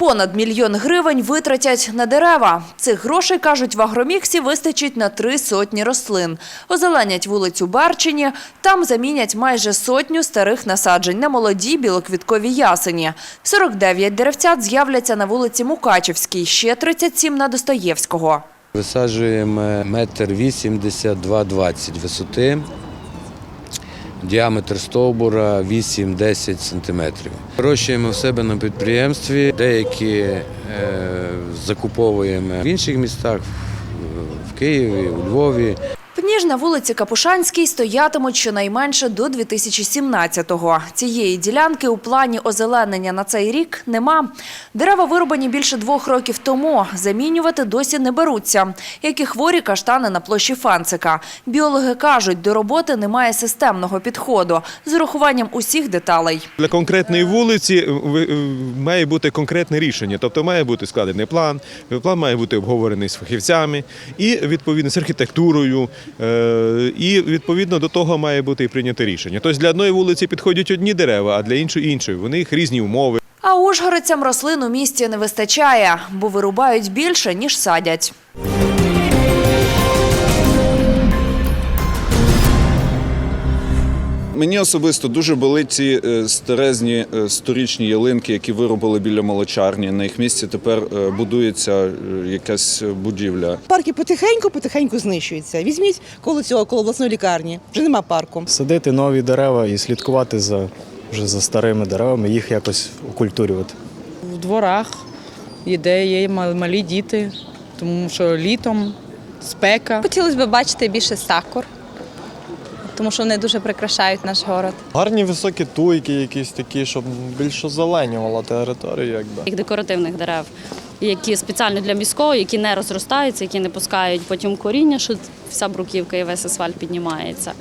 Понад мільйон гривень витратять на дерева. Цих грошей, кажуть, в агроміксі вистачить на три сотні рослин. Озеленять вулицю Барчині, там замінять майже сотню старих насаджень на молоді білоквіткові ясені. 49 деревцят з'являться на вулиці Мукачівській, ще 37 на Достоєвського. Висаджуємо метр 82-20 висоти, діаметр стовбура 8-10 сантиметрів. Вирощуємо в себе на підприємстві, деякі е, закуповуємо в інших містах, в- в Києві, у Львові. Ж на вулиці Капушанській стоятимуть щонайменше до 2017-го. Цієї ділянки у плані озеленення на цей рік нема. Дерева вирубані більше двох років тому. Замінювати досі не беруться, як і хворі каштани на площі Фанцика. Біологи кажуть, до роботи немає системного підходу з урахуванням усіх деталей. Для конкретної вулиці е, е, має бути конкретне рішення, тобто має бути складений план, план має бути обговорений з фахівцями і відповідно з архітектурою, е, і відповідно до того має бути і прийнято рішення. Тобто для одної вулиці підходять одні дерева, а для іншої інші. Вони їх різні умови. А ужгородцям рослин у місті не вистачає, бо вирубають більше, ніж садять. Мені особисто дуже болить ці е, старезні е, сторічні ялинки, які виробили біля молочарні. На їх місці тепер е, будується якась будівля. Парки потихеньку, потихеньку знищуються. Візьміть коло цього, коло обласної лікарні. Вже нема парку. садити нові дерева і слідкувати за вже за старими деревами, їх якось окультурювати. в дворах, і де є малі діти, тому що літом спека. Хотілося б бачити більше сакур, тому що вони дуже прикрашають наш город. Гарні високі туйки, якісь такі, щоб більше озеленювала територію, якби. Їх декоративних дерев, які спеціально для міського, які не розростаються, які не пускають потім коріння, що вся бруківка і весь асфальт піднімається.